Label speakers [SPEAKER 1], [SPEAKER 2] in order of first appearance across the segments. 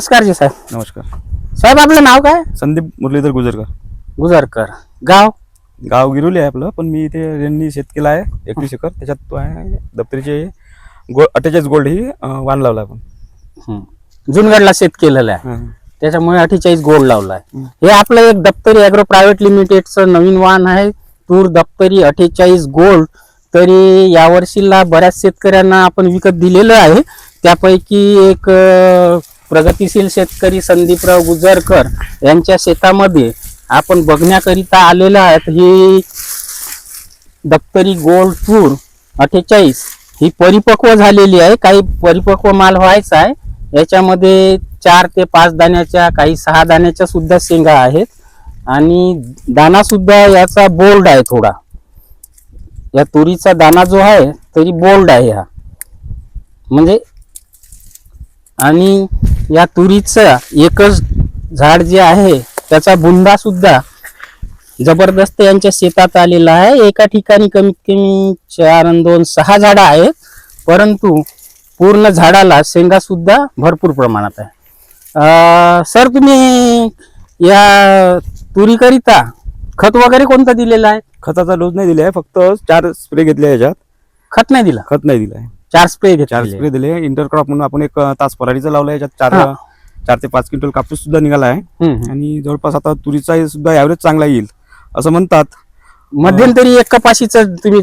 [SPEAKER 1] नमस्कार जी साहेब.
[SPEAKER 2] नमस्कार.
[SPEAKER 1] साहेब आपलं नाव काय?
[SPEAKER 2] संदीप मुरलीधर गुजरकर.
[SPEAKER 1] गुजरकर. गाव?
[SPEAKER 2] गाव गिरोली आहे आपलं पण मी इथे रेंनी शेत केला आहे एकवीस एकर. त्याच्यात तो आहे दप्तरीचे गो अठ्ठेचाळीस गोल्ड ही अं, वाण लावला आपण.
[SPEAKER 1] जुनगडला शेत केलेलं आहे.
[SPEAKER 2] हां.
[SPEAKER 1] त्याच्यामुळे अठ्ठेचाळीस गोल्ड लावलाय हे. आपलं एक दप्तरी अॅग्रो प्रायव्हेट लिमिटेडचं नवीन वाहन आहे. तूर दप्तरी अठ्ठेचाळीस गोल्ड. तरी यावर्षीला बऱ्याच शेतकऱ्यांना आपण विकत दिलेलं आहे. त्यापैकी एक अं, प्रगतिशील शेतकरी संदीपराव गुजरकर यांच्या शेतामध्ये आपण बघण्याकरिता आलेलो आहेत ही दप्तरी गोल्ड टूर अठ्ठेचाळीस ही परिपक्व झालेली आहे. काही परिपक्व माल व्हायचा आहे. याच्यामध्ये चार ते पाच दाण्याच्या काही सहा दाण्याच्या सुद्धा शेंगा आहेत. आणि दाना सुद्धा याचा बोल्ड आहे थोडा. या तुरीचा दाना जो आहे तरी बोल्ड आहे हा. म्हणजे आणि या तुरीचा एकच झाड जे आहे त्याचा बुंदा सुद्धा जबरदस्त यांच्या शेतात आलेला आहे. एका ठिकाणी कमीत कमी चार दोन सहा झाडं आहेत परंतु पूर्ण झाडाला शेंगा सुद्धा भरपूर प्रमाणात आहे. सर तुम्ही या तुरीकरिता खत वगैरे कोणतं दिलेलं आहे?
[SPEAKER 2] खताचा डोस नाही दिला आहे फक्त चार स्प्रे घेतले याच्यात.
[SPEAKER 1] खत नाही दिलं?
[SPEAKER 2] खत नाही दिलं आहे.
[SPEAKER 1] चार स्प्रे
[SPEAKER 2] चार स्प्रे दिले इंटरक्रॉप म्हणून आपण एक तास पराठीचं लावलं याच्यात. चार चार ते पाच क्विंटल कापूस सुद्धा निघाला आहे. आणि जवळपास आता तुरीचा सुद्धा ॲव्हरेज चांगला येईल असं म्हणतात.
[SPEAKER 1] मध्यंतरी एक कपाशीचं तुम्ही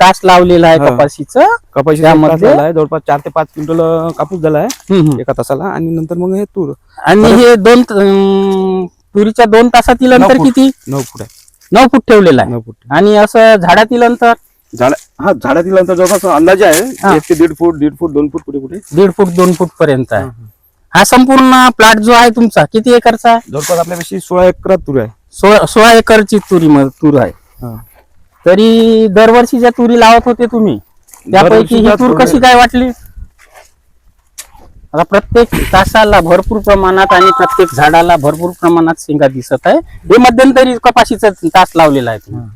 [SPEAKER 1] तास लावलेलं आहे. कपाशीचं.
[SPEAKER 2] कपाशी जवळपास चार ते पाच क्विंटल कापूस झाला आहे. एका तासाला. आणि नंतर मग हे तूर.
[SPEAKER 1] आणि हे दोन तुरीच्या दोन तासातील अंतर. किती?
[SPEAKER 2] नऊ फूट आहे.
[SPEAKER 1] नऊ फूट ठेवलेलं आहे.
[SPEAKER 2] नऊ फूट.
[SPEAKER 1] आणि असं झाडातील अंतर?
[SPEAKER 2] झाड हा झाडातील अंतर जवळपास अंदाजे
[SPEAKER 1] हा.
[SPEAKER 2] आहे एक ते दीड फूट दीड फूट दोन फूट कुठे कुठे?
[SPEAKER 1] दीड फूट दोन फूट पर्यंत आहे. हा संपूर्ण प्लॉट जो आहे तुमचा किती एकरचा आहे?
[SPEAKER 2] जवळपास आपल्यापाशी सोळा एकरात तूर आहे.
[SPEAKER 1] सोळा सोळा एकरची तुरी म- तूर आहे. तरी दरवर्षी ज्या तुरी लावत होते तुम्ही त्यापैकी ही
[SPEAKER 2] दरवर्षीच्या
[SPEAKER 1] तूर
[SPEAKER 2] तुरी-
[SPEAKER 1] कशी काय वाटली? आता प्रत्येक तासाला भरपूर प्रमाणात आणि प्रत्येक झाडाला भरपूर प्रमाणात शेंगा दिसत आहे. हे मध्यंतरी कपाशीचं तास लावलेला आहे तुम्ही.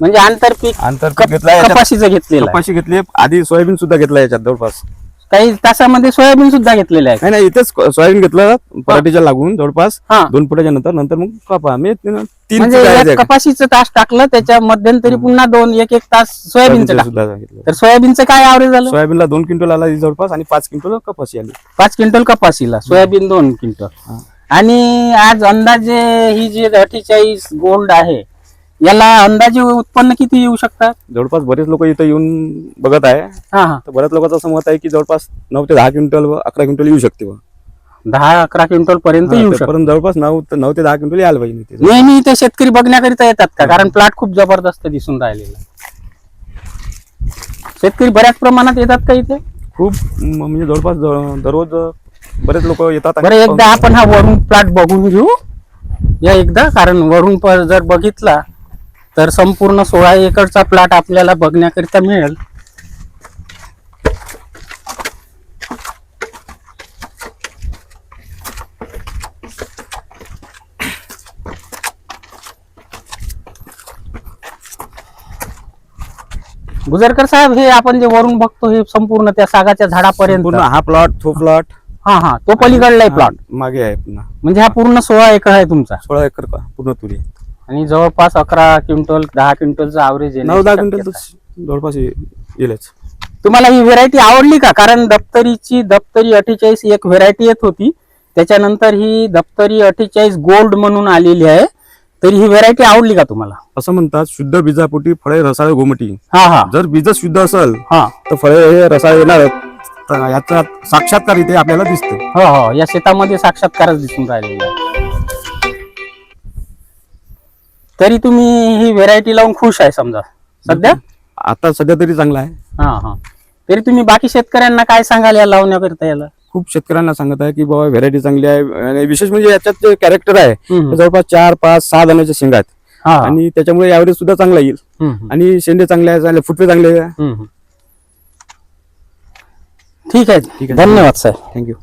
[SPEAKER 1] म्हणजे आंतरपीक
[SPEAKER 2] आंतरपीक
[SPEAKER 1] कप-
[SPEAKER 2] घेतला याच्यात.
[SPEAKER 1] कपाशीचं घेतलेलं आहे.
[SPEAKER 2] कपाशी घेतली आधी सोयाबीन सुद्धा घेतला याच्यात जवळपास.
[SPEAKER 1] काही तासामध्ये सोयाबीन सुद्धा घेतलेले आहे.
[SPEAKER 2] नाही नाही इथेच सोयाबीन घेतलं पराठीच्या लागून जवळपास
[SPEAKER 1] हा.
[SPEAKER 2] दोन फुटाच्या नंतर नंतर मग कपा. मी तीन
[SPEAKER 1] म्हणजे. कपाशीचं तास टाकलं त्याच्या मध्यंतरी पुन्हा दोन एक एक तास सोयाबीनचं
[SPEAKER 2] सोयाबीनचं
[SPEAKER 1] टाकलं
[SPEAKER 2] सुद्धा घेतलं
[SPEAKER 1] तर सोयाबीनचं काय आवरेज झालं?
[SPEAKER 2] सोयाबीनला दोन क्विंटल आला जवळपास आणि पाच क्विंटल कपाशी आली.
[SPEAKER 1] पाच क्विंटल कपाशीला सोयाबीन दोन क्विंटल. आणि आज अंदाजे ही जी अठ्ठेचाळीस गोल्ड आहे याला अंदाजे उत्पन्न किती येऊ शकतात?
[SPEAKER 2] जवळपास बरेच लोक इथं येऊन बघत आहे.
[SPEAKER 1] हा हा.
[SPEAKER 2] तर बऱ्याच लोकांचं असं मत आहे की जवळपास नऊ ते दहा क्विंटल व अकरा क्विंटल येऊ शकते बा.
[SPEAKER 1] दहा अकरा क्विंटल पर्यंत येऊ शकतात
[SPEAKER 2] पर्यंत जवळपास नऊ ते नऊ ते दहा क्विंटल यायला पाहिजे ते.
[SPEAKER 1] नेहमी इथे शेतकरी बघण्याकरिता येतात का? कारण प्लॉट खूप जबरदस्त दिसून राहिलेला. शेतकरी बऱ्याच प्रमाणात येतात का इथे?
[SPEAKER 2] खूप म- म्हणजे जवळपास दररोज बरेच लोक येतात आणि
[SPEAKER 1] बरं एकदा आपण हा वरून प्लॉट बघून घेऊ. या एकदा कारण वरून प- जर बघितला तर संपूर्ण सोळा एकरचा प्लॉट आपल्याला बघण्याकरिता मिळेल. गुजरकर साहेब हे आपण जे वरून बघतो हे संपूर्ण त्या सागाच्या झाडापर्यंत.
[SPEAKER 2] पूर्ण हा प्लॉट तो प्लॉट
[SPEAKER 1] हा हा तो पलीकडला प्लॉट
[SPEAKER 2] मागे आहे पुन्हा.
[SPEAKER 1] म्हणजे हा पूर्ण सोळा एकर आहे तुमचा.
[SPEAKER 2] सोळा एकर का पूर्ण तुरी.
[SPEAKER 1] आणि जवळपास अकरा क्विंटल दहा क्विंटलचा ऍव्हरेज
[SPEAKER 2] नऊ दहा क्विंटल तर जवळपास ये- येईलच.
[SPEAKER 1] तुम्हाला ही व्हेरायटी आवडली का? कारण दप्तरीची दप्तरी अठ्ठेचाळीस एक व्हेरायटी येत होती. त्याच्यानंतर ही दप्तरी अठ्ठेचाळीस गोल्ड म्हणून आलेली आहे. तरी ही व्हेरायटी आवडली का तुम्हाला?
[SPEAKER 2] असं म्हणतात शुद्ध बीजापोटी फळे रसाळ गोमटी.
[SPEAKER 1] हा हा.
[SPEAKER 2] जर बीज शुद्ध असेल
[SPEAKER 1] हा.
[SPEAKER 2] तर फळे हे रसाळ येणार याचा साक्षात्कार इथे आपल्याला दिसते
[SPEAKER 1] हो हो. या शेतामध्ये साक्षात्कारच दिसून राहिलेला आहे. तरी तुम्ही ही व्हेरायटी लावून खुश आहे समजा. सध्या?
[SPEAKER 2] आता सध्या तरी चांगला आहे.
[SPEAKER 1] हा हा. तरी तुम्ही बाकी शेतकऱ्यांना काय सांगाल या लावण्याकरिता याला?
[SPEAKER 2] खूप शेतकऱ्यांना सांगत आहे की बाबा व्हेरायटी चांगली आहे. आणि विशेष म्हणजे याच्यात जे कॅरेक्टर आहे. ते जवळपास चार पाच सहा दाण्याच्या शेंगा आहेत.
[SPEAKER 1] हा.
[SPEAKER 2] आणि त्याच्यामुळे ऍव्हरेज सुद्धा चांगला येईल. आणि शेंडे चांगले आहे फुटवे चांगले आहे
[SPEAKER 1] हम्म. ठीक आहे.
[SPEAKER 2] ठीक आहे.
[SPEAKER 1] धन्यवाद साहेब.
[SPEAKER 2] थँक्यू